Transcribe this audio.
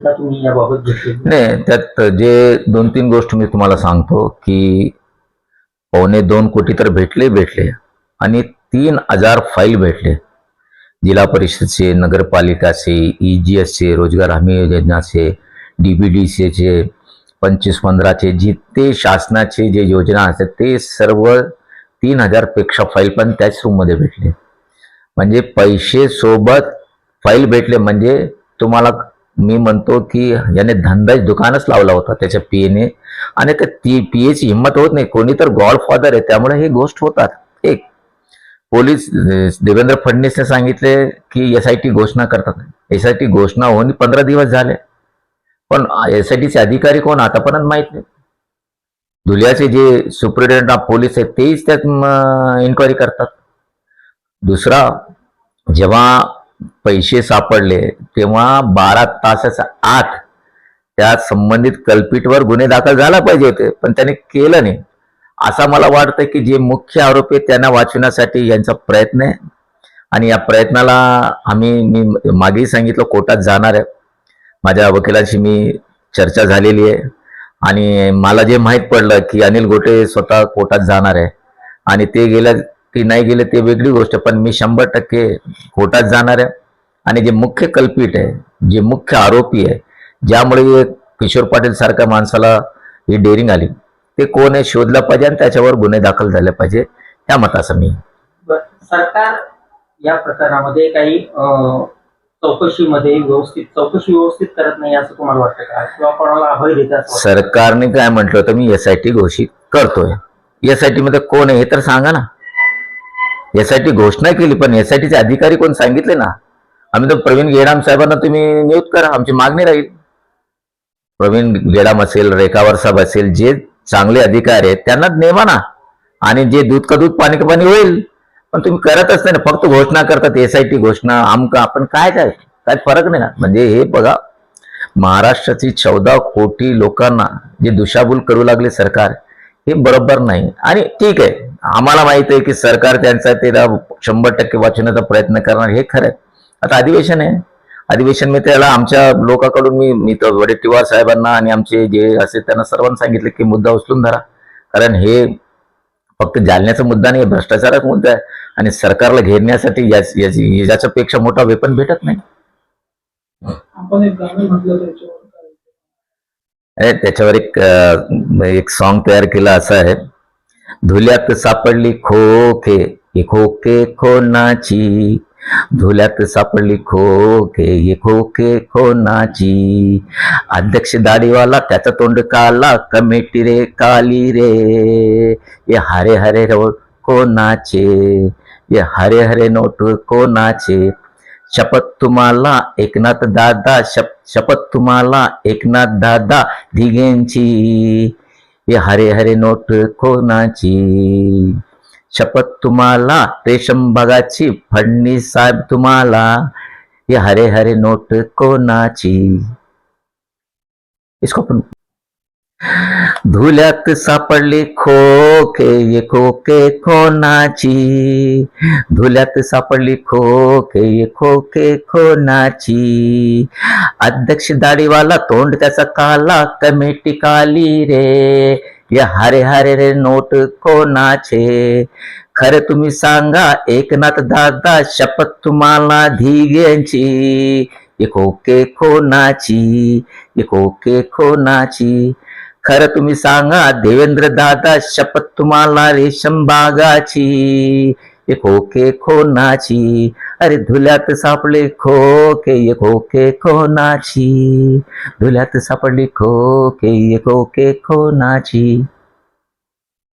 तुम्ही याबाबत नाही त्यात जे दोन तीन गोष्ट मी तुम्हाला सांगतो की पावणे दोन कोटी तर भेटले भेटले. आणि तीन हजार फाईल भेटले. जिल्हा परिषदचे नगरपालिकाचे ई जी एसचे रोजगार हमी योजनाचे डी बी डी सीचे पंचवीस पंधराचे जिथे शासनाचे जे योजना असतात ते सर्व तीन हजारपेक्षा फाईल पण त्याच रूममध्ये भेटले. म्हणजे पैसे सोबत फाईल भेटले म्हणजे तुम्हाला मी म्हणतो की याने धंदाच दुकानच लावला होता त्याच्या पीएने. आणि ते ती पीएची हिंमत होत नाही. कोणी तर गॉड फादर आहे त्यामुळे हे गोष्ट होतात. एक पोलीस देवेंद्र फडणवीसने सांगितले की एस आय टी घोषणा करतात. एस आय टी घोषणा होऊन पंधरा दिवस झाले. पण एस आय टीचे अधिकारी कोण आतापर्यंत माहीत नाही. धुल्याचे जे सुप्रिटेंडंट ऑफ पोलीस आहेत तेच त्यात इन्क्वायरी करतात. दुसरा जेव्हा पैसे सापडले तेव्हा बारा तासाच्या आत त्या संबंधित कल्पितवर गुन्हे दाखल झाला पाहिजे होते पण त्याने केलं नाही. असा मला वाटतं की जे मुख्य आरोपी त्यांना वाचवण्यासाठी यांचा प्रयत्न आहे. आणि या प्रयत्नाला आम्ही मी मागेही सांगितलं कोर्टात जाणार आहे. माझ्या वकिलाशी मी चर्चा झालेली आहे. आणि मला जे माहीत पडलं की अनिल गोटे स्वतः कोर्टात जाणार आहे. आणि ते गेलं की नाही गेले ते वेगळी गोष्ट पण मी शंभर टक्के कोर्टात जाणार आहे. आणि जे मुख्य कल्पित आहे जे मुख्य आरोपी आहे ज्यामुळे किशोर पाटील सारख्या माणसाला ही डेअरिंग आली. ते कोण आहे शोधलं पाहिजे आणि त्याच्यावर गुन्हे दाखल झाले पाहिजे त्या मताचं मी. सरकार या प्रकरणामध्ये काही चौकशीमध्ये व्यवस्थित चौकशी व्यवस्थित करत नाही असं तुम्हाला वाटतं का? किंवा कोणाला अभय देत असं वाटतं? सरकारने काय म्हटलं होतं मी? एस आय टी घोषित करतोय. एस आय टी मध्ये कोण आहे हे तर सांगा ना. एस आय टी घोषणा केली पण एस आय अधिकारी कोण सांगितले ना? आम्ही तर प्रवीण गेडाम साहेबांना तुम्ही नियुक्त करा आमची मागणी राहील. प्रवीण गेडाम असेल रेखावर साहेब असेल जे चांगले अधिकारी आहेत त्यांना नेमा ना. आणि जे दूध का दूध पाणी का पाणी होईल पण तुम्ही करतच नाही ना फक्त घोषणा करतात एस आय टी घोषणा आमका आपण काय काय काय फरक नाही ना. म्हणजे हे बघा महाराष्ट्राची चौदा कोटी लोकांना जे दुशाबूल करू लागले सरकार हे बरोबर नाही. आणि ठीक आहे आम्हाला माहीत आहे की सरकार त्यांचा त्याला शंभर टक्के वाचवण्याचा प्रयत्न करणार हे खरं आहे. आता अधिवेशन आहे. अधिवेशन मी त्याला आमच्या लोकांकडून मी मी तर वडेट्टीवार साहेबांना आणि आमचे जे असे त्यांना सर्वांना सांगितले की मुद्दा उचलून धरा. कारण हे फक्त जालन्याचा मुद्दा नाही भ्रष्टाचाराचा मुद्दा आहे. आणि सरकारला घेरण्यासाठी याच- याची- याच्यापेक्षा मोठा वेपन भेटत नाही. त्याच्यावर. एक एक सॉन्ग तयार केलं असं आहे. धुल्यात सापडली खोके ये खोके खोनाची. धुल्यात सापडली खोके ये खोके खोनाची. अध्यक्ष दाढीवाला त्याचा तोंड काला कमेटी रे काली रे. ये हरे हरे नोट कोणाचे? ये हरे हरे नोट कोणाचे? शपथ तुम्हाला एकनाथ दादा शप शपथ तुम्हाला एकनाथ दादा दिघेंची ये हरे हरे नोट कोणाची शपथ तुम्हाला रेशम भगाची फडणीस साहेब तुम्हाला ये हरे हरे नोट कोणाची इसको अपन धुल्यात सापडली खोके ये खोके खोनाची. धुल्यात सापडली खोके ये खोके खोनाची. अध्यक्ष दाढीवाला तोंड त्याचा काला कमिटी काली रे. ये हरे हरे रे नोट कोणाचे खरे तुम्ही सांगा एकनाथ दादा शपथ तुम्हाला धीग्यांची. ये खोके खोनाची ये खोके कोणाची खरं तुम्ही सांगा देवेंद्र दादा शपथ तुम्हाला रेशम बागाची. एक ओके खोनाची. अरे धुल्यात सापडले खोके एक ओके खोनाची. धुल्यात सापडली खोके एक ओके खोनाची.